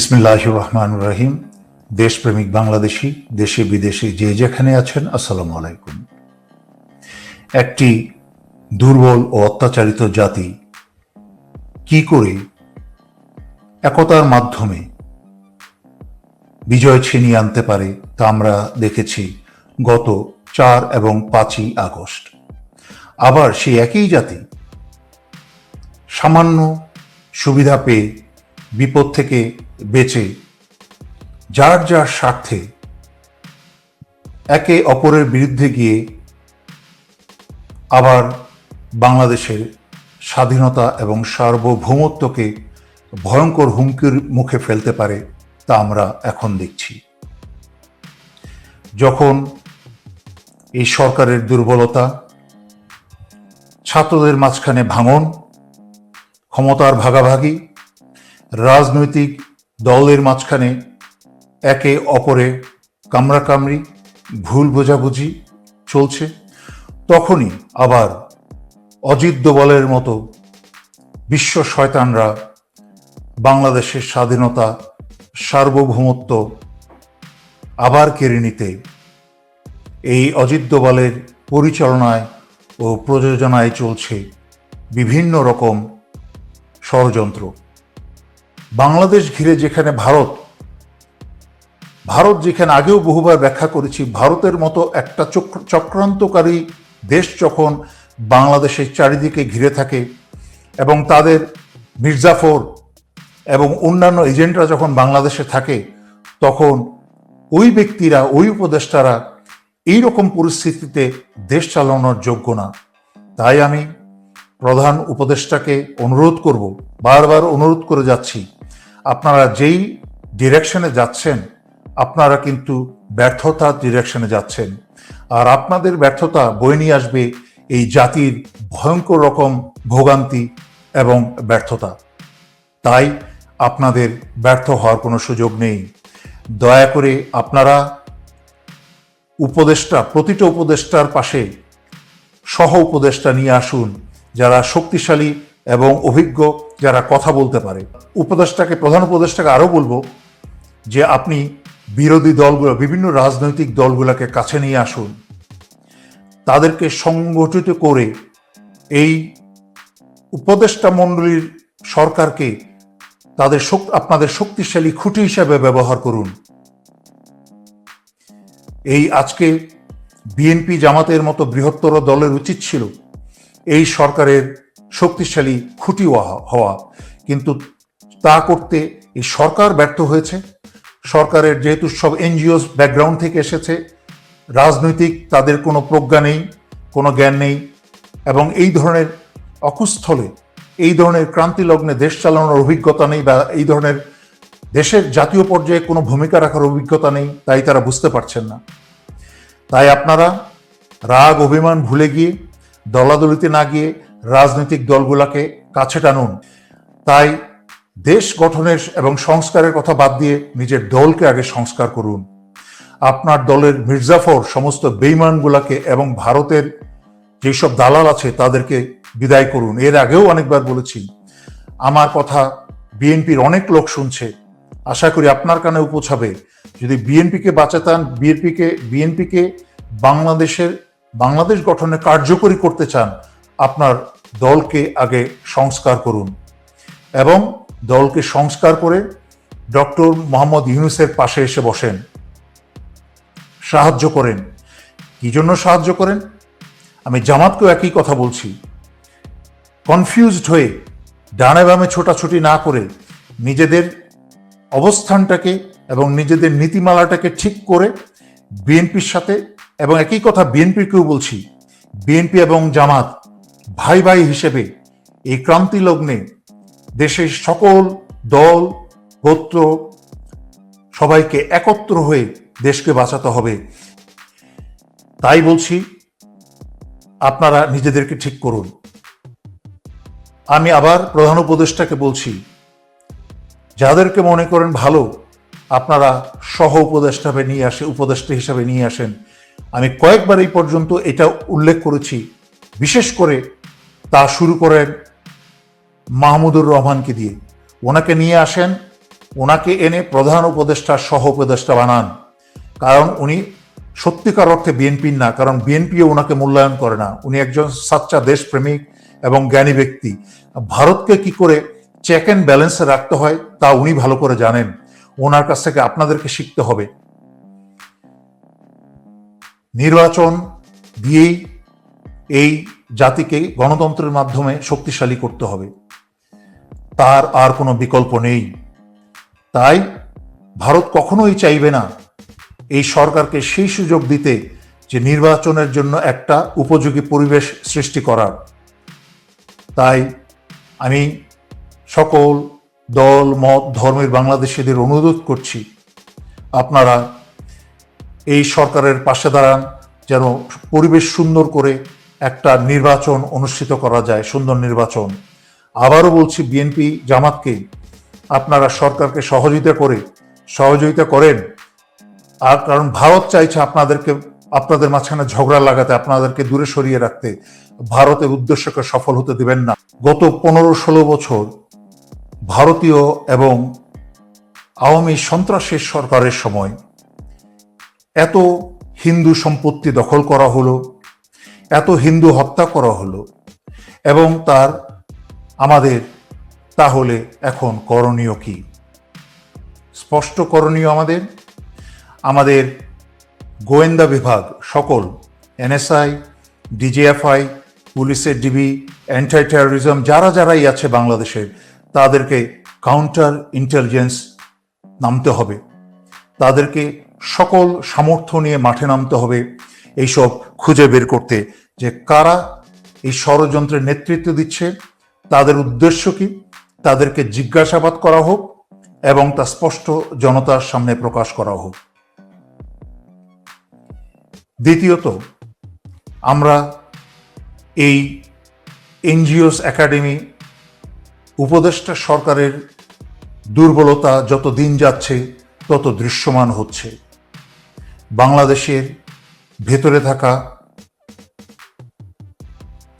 বিসমিল্লাহ রহমান রহিম। দেশপ্রেমিক বাংলাদেশি, দেশে বিদেশে যে যেখানে আছেন, আসসালামু আলাইকুম। একটি দুর্বল ও অত্যাচারিত জাতি কি করে একতার মাধ্যমে বিজয় ছিনিয়ে আনতে পারে, তা আমরা দেখেছি গত চার এবং পাঁচই আগস্ট। আবার সেই একই জাতি সামান্য সুবিধা পেয়ে বিপদ থেকে বেঁচে, যার যার স্বার্থে একে অপরের বিরুদ্ধে গিয়ে আবার বাংলাদেশের স্বাধীনতা এবং সার্বভৌমত্বকে ভয়ঙ্কর হুমকির মুখে ফেলতে পারে তা আমরা এখন দেখছি। যখন এই সরকারের দুর্বলতা, ছাত্রদের মাঝখানে ভাঙন, ক্ষমতার ভাগাভাগি, রাজনৈতিক দলের মাঝখানে একে অপরে কামড়াকামড়ি ভুল বোঝাবুঝি চলছে। তখনই আবার অজিত দোবলের মতো বিশ্ব শয়তানরা বাংলাদেশের স্বাধীনতা, সার্বভৌমত্ব আবার কেড়ে নিতে এই অজিত দোবলের পরিচালনায় ও প্রযোজনায় চলছে বিভিন্ন রকম ষড়যন্ত্র। বাংলাদেশ ঘিরে যেখানে ভারত ভারত যেখানে আগেও বহুবার ব্যাখ্যা করেছি, ভারতের মতো একটা চক্র, চক্রান্তকারী দেশ যখন বাংলাদেশের চারিদিকে ঘিরে থাকে এবং তাদের মির্জাফর এবং অন্যান্য এজেন্টরা যখন বাংলাদেশে থাকে, তখন ওই ব্যক্তিরা, ওই উপদেষ্টারা এই রকম পরিস্থিতিতে দেশ চালানোর যোগ্য না। তাই আমি প্রধান উপদেষ্টাকে অনুরোধ করব, বারবার অনুরোধ করে যাচ্ছি। আপনারা যেই ডিরেকশনে যাচ্ছেন, আপনারা কিন্তু ব্যর্থতার ডিরেকশনে যাচ্ছেন। আর আপনাদের ব্যর্থতা বয়ে নিয়ে আসবে এই জাতির ভয়ঙ্কর রকম ভোগান্তি এবং ব্যর্থতা। তাই আপনাদের ব্যর্থ হওয়ার কোনো সুযোগ নেই। দয়া করে আপনারা উপদেষ্টা, প্রতিটা উপদেষ্টার পাশে সহ উপদেষ্টা নিয়ে আসুন। যারা শক্তিশালী এবং অভিজ্ঞ, যারা কথা বলতে পারে। উপদেষ্টাকে, প্রধান উপদেষ্টাকে আরও বলব যে আপনি বিরোধী দলগুলো, বিভিন্ন রাজনৈতিক দলগুলোকে কাছে নিয়ে আসুন। তাদেরকে সংগঠিত করে এই উপদেষ্টা মণ্ডলীর সরকারকে তাদের আপনাদের শক্তিশালী খুঁটি হিসাবে ব্যবহার করুন। এই আজকে বিএনপি জামাতের মতো বৃহত্তর দলের উচিত ছিল এই সরকারের শক্তিশালী খুঁটি হওয়া- কিন্তু তা করতে এই সরকার ব্যর্থ হয়েছে। সরকারের যেহেতু সব এনজিওস ব্যাকগ্রাউন্ড থেকে এসেছে, রাজনৈতিক তাদের কোনো প্রজ্ঞা নেই, কোনো জ্ঞান নেই, এবং এই ধরনের অকুস্থলে, এই ধরনের ক্রান্তি লগ্নে দেশ চালানোর অভিজ্ঞতা নেই বা এই ধরনের দেশের জাতীয় পর্যায়ে কোনো ভূমিকা রাখার অভিজ্ঞতা নেই, তাই তারা বুঝতে পারছেন না। তাই আপনারা রাগ, অভিমান ভুলে গিয়ে দলাদলিতে না গিয়ে রাজনৈতিক দলগুলোকে কাছে টানুন। তাই দেশ গঠনের এবং সংস্কারের কথা বাদ দিয়ে নিজের দলকে আগে সংস্কার করুন। আপনার দলের মির্জাফর সমস্ত বেইমানগুলাকে এবং ভারতের যেসব দালাল আছে তাদেরকে বিদায় করুন। এর আগেও অনেকবার বলেছি, আমার কথা বিএনপির অনেক লোক শুনছে। আশা করি আপনার কানে পৌঁছাবে। যদি বিএনপিকে বাঁচাতান বিএনপিকে বিএনপিকে বাংলাদেশের বাংলাদেশ গঠনে কার্যকরী করতে চান, আপনার দলকে আগে সংস্কার করুন। এবং দলকে সংস্কার করে ডক্টর মোহাম্মদ ইউনুসের পাশে এসে বসেন। সাহায্য করেন। কি জন্য সাহায্য করেন? আমি জামাতকেও একই কথা বলছি। কনফিউজড হয়ে ডানে বামে ছোটাছুটি না করে নিজেদের অবস্থানটাকে এবং নিজেদের নীতিমালাটাকে ঠিক করে বিএনপির সাথে এবং একই কথা বিএনপিকেও বলছি। বিএনপি এবং জামাত ভাই ভাই হিসেবে এই ক্রান্তি লগ্নে দেশের সকল দল, গোত্র সবাইকে একত্র হয়ে দেশকে বাঁচাতে হবে। তাই বলছি, আপনারা নিজেদেরকে ঠিক করুন। আমি আবার প্রধান উপদেষ্টাকে বলছি, যাদেরকে মনে করেন ভালো, আপনারা সহ উপদেষ্টা নিয়ে আসে উপদেষ্টা হিসাবে নিয়ে আসেন। আমি কয়েকবার এই পর্যন্ত এটা উল্লেখ করেছি, বিশেষ করে তা শুরু করেন মাহমুদুর রহমানকে দিয়ে। ওনাকে নিয়ে আসেন, ওনাকে এনে প্রধান উপদেষ্টা, সহ উপদেষ্টা বানান। কারণ উনি সত্যিকার অর্থে বিএনপির না, কারণ বিএনপিও ওনাকে মূল্যায়ন করে না। উনি একজন সাচ্চা দেশপ্রেমিক এবং জ্ঞানী ব্যক্তি। ভারতকে কি করে চেক অ্যান্ড ব্যালেন্সে রাখতে হয়, তা উনি ভালো করে জানেন। ওনার কাছ থেকে আপনাদেরকে শিখতে হবে। নির্বাচন দিয়েই এই জাতিকে গণতন্ত্রের মাধ্যমে শক্তিশালী করতে হবে। তার আর কোনো বিকল্প নেই। তাই ভারত কখনোই চাইবে না এই সরকারকে সেই সুযোগ দিতে যে নির্বাচনের জন্য একটা উপযোগী পরিবেশ সৃষ্টি করার। তাই আমি সকল দল, মত, ধর্মের বাংলাদেশিদের অনুরোধ করছি, আপনারা এই সরকারের পাশে দাঁড়ান, যেন পরিবেশ সুন্দর করে একটা নির্বাচন অনুষ্ঠিত করা যায়, সুন্দর নির্বাচন। আবারও বলছি, বিএনপি জামাতকে আপনারা সরকারকে সহযোগিতা করে, সহযোগিতা করেন। আর কারণ ভারত চাইছে আপনাদেরকে, আপনাদের মাঝখানে ঝগড়া লাগাতে, আপনাদেরকে দূরে সরিয়ে রাখতে। ভারতের উদ্দেশ্যকে সফল হতে দেবেন না। গত পনেরো ষোলো বছর ভারতীয় এবং আওয়ামী সন্ত্রাসের সরকারের সময় এত হিন্দু সম্পত্তি দখল করা হলো, এত হিন্দু হত্যা করা হলো, এবং তার আমাদের তাহলে এখন করণীয় কি? স্পষ্ট করণীয় আমাদের আমাদের গোয়েন্দা বিভাগ সকল, এনএসআই, ডিজিএফআই, পুলিশের ডিবি অ্যান্টি টেরোরিজম যারা যারাই আছে বাংলাদেশের তাদেরকে কাউন্টার ইন্টেলিজেন্স নামতে হবে। তাদেরকে সকল সামর্থ্য নিয়ে মাঠে নামতে হবে। এইসব খুঁজে বের করতে যে কারা এই ষড়যন্ত্রের নেতৃত্ব দিচ্ছে, তাদের উদ্দেশ্য কি, তাদেরকে জিজ্ঞাসাবাদ করা হোক এবং তা স্পষ্ট জনতার সামনে প্রকাশ করা হোক। দ্বিতীয়ত, আমরা এই এনজিওস একাডেমি উপদেষ্টা সরকারের দুর্বলতা যত দিন যাচ্ছে, তত দৃশ্যমান হচ্ছে। বাংলাদেশের ভেতরে থাকা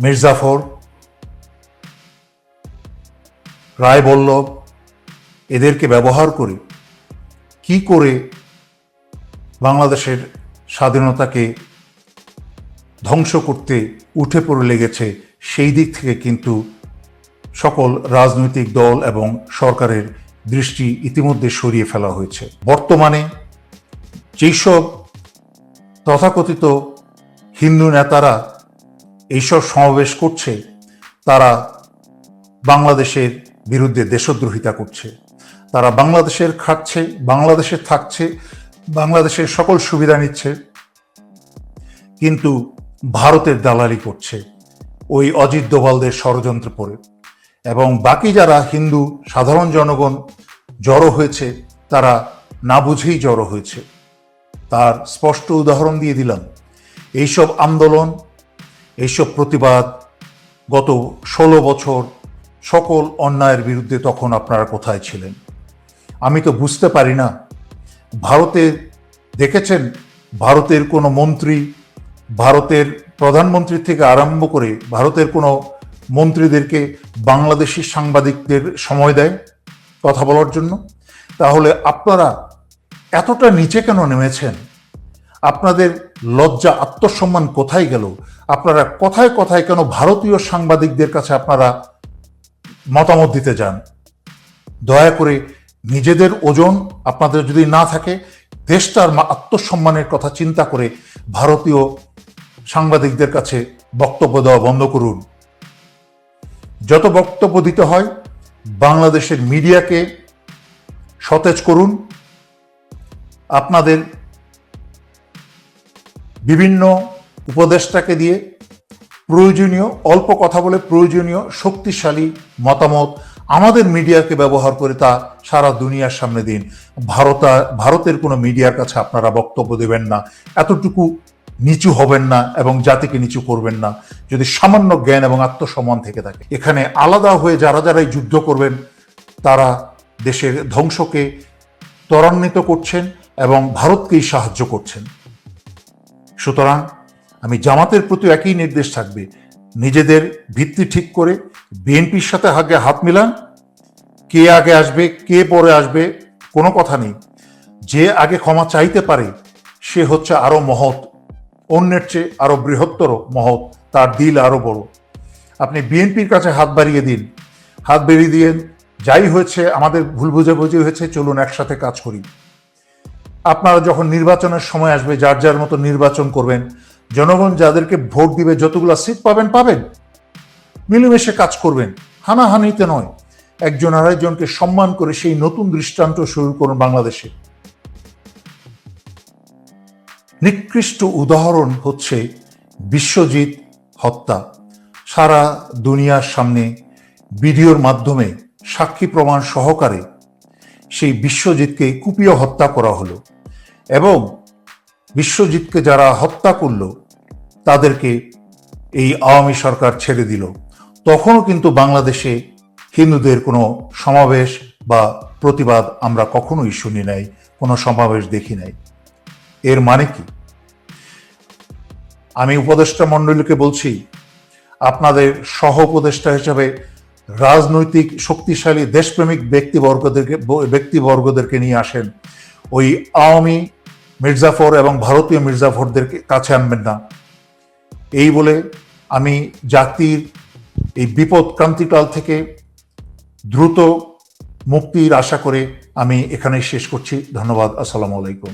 মির্জাফর, রায়বল্লভ, এদেরকে ব্যবহার করে কি করে বাংলাদেশের স্বাধীনতাকে ধ্বংস করতে উঠে পড়ে লেগেছে, সেই দিক থেকে কিন্তু সকল রাজনৈতিক দল এবং সরকারের দৃষ্টি ইতিমধ্যে সরিয়ে ফেলা হয়েছে। বর্তমানে যেসব তথাকথিত হিন্দু নেতারা এইসব সমাবেশ করছে, তারা বাংলাদেশের বিরুদ্ধে দেশদ্রোহিতা করছে। তারা বাংলাদেশের খাচ্ছে বাংলাদেশে থাকছে, বাংলাদেশের সকল সুবিধা নিচ্ছে, কিন্তু ভারতের দালালি করছে ওই অজিত দোভালদের ষড়যন্ত্র পড়ে এবং বাকি যারা হিন্দু সাধারণ জনগণ জড়ো হয়েছে, তারা না বুঝেই জড়ো হয়েছে। তার স্পষ্ট উদাহরণ দিয়ে দিলাম। এইসব আন্দোলন, এইসব প্রতিবাদ গত ষোলো বছর সকল অন্যায়ের বিরুদ্ধে তখন আপনারা কোথায় ছিলেন? আমি তো বুঝতে পারি না। ভারতে দেখেছেন, ভারতের কোনো মন্ত্রী ভারতের প্রধানমন্ত্রী থেকে আরম্ভ করে ভারতের কোনো মন্ত্রীদেরকে বাংলাদেশি সাংবাদিকদের সময় দেয় কথা বলার জন্য? তাহলে আপনারা এতটা নিচে কেন নেমেছেন? আপনাদের লজ্জা, আত্মসম্মান কোথায় গেল? আপনারা কথায় কথায় কেন ভারতীয় সাংবাদিকদের কাছে আপনারা মতামত দিতে যান? দয়া করে নিজেদের ওজন আপনাদের যদি না থাকে, দেশটার আত্মসম্মানের কথা চিন্তা করে ভারতীয় সাংবাদিকদের কাছে বক্তব্য দেওয়া বন্ধ করুন। যত বক্তব্য দিতে হয়, বাংলাদেশের মিডিয়াকে সতেজ করুন আপনাদের বিভিন্ন উপদেষ্টাকে দিয়ে প্রয়োজনীয়, অল্প কথা বলে প্রয়োজনীয়, শক্তিশালী মতামত আমাদের মিডিয়াকে ব্যবহার করে তা সারা দুনিয়ার সামনে দিন। ভারত, ভারতের কোনো মিডিয়ার কাছে আপনারা বক্তব্য দেবেন না। এতটুকু নিচু হবেন না এবং জাতিকে নিচু করবেন না। যদি সামান্য জ্ঞান এবং আত্মসম্মান থেকে থাকে। এখানে আলাদা হয়ে যারা যারাই যুদ্ধ করবেন, তারা দেশের ধ্বংসকে ত্বরান্বিত করছেন। এবং ভারতকেই সাহায্য করছেন। সুতরাং আমি জামাতের প্রতি একই নির্দেশ থাকবে। নিজেদের ভিত্তি ঠিক করে বিএনপির সাথে আগে হাত মিলান। কে আগে আসবে, কে পরে আসবে, কোনো কথা নেই। যে আগে ক্ষমা চাইতে পারে, সে হচ্ছে আরও মহৎ। অন্যের চেয়ে আরও বৃহত্তর মহৎ, তার দিল আরও বড়। আপনি বিএনপির কাছে হাত বাড়িয়ে দিন। হাত বেরিয়ে দিয়ে যাই হয়েছে, আমাদের ভুল বুঝাবুঝি হয়েছে, চলুন একসাথে কাজ করি। আপনারা যখন নির্বাচনের সময় আসবে, যার যার মতো নির্বাচন করবেন, জনগণ যাদেরকে ভোট দিবে, যতগুলো সিট পাবেন পাবেন। মিলেমিশে কাজ করবেন। হানাহানিতে নয়। একজন আরেকজনকে সম্মান করে সেই নতুন দৃষ্টান্ত শুরু করুন বাংলাদেশে। নিকৃষ্ট উদাহরণ হচ্ছে বিশ্বজিৎ হত্যা। সারা দুনিয়ার সামনে ভিডিওর মাধ্যমে সাক্ষী প্রমাণ সহকারে সেই বিশ্বজিৎকে কুপিয়ে হত্যা করা হলো। এবং বিশ্বজিৎকে যারা হত্যা করল, তাদেরকে এই আওয়ামী সরকার ছেড়ে দিল। তখনও কিন্তু বাংলাদেশে হিন্দুদের কোনো সমাবেশ বা প্রতিবাদ আমরা কখনোই শুনি নাই, কোনো সমাবেশ দেখি নাই। এর মানে কি? আমি উপদেষ্টা মণ্ডলীকে বলছি, আপনাদের সহ উপদেষ্টা হিসাবে রাজনৈতিক শক্তিশালী দেশপ্রেমিক ব্যক্তিবর্গদেরকে ব্যক্তিবর্গদেরকে নিয়ে আসেন। ওই আওয়ামী মির্জাফর এবং ভারতীয় মির্জাফরদেরকে কাছে আনবেন না। এই বলে আমি জাতির এই বিপদ ক্রান্তিকাল থেকে দ্রুত মুক্তির আশা করে আমি এখানেই শেষ করছি। ধন্যবাদ। আসসালামু আলাইকুম।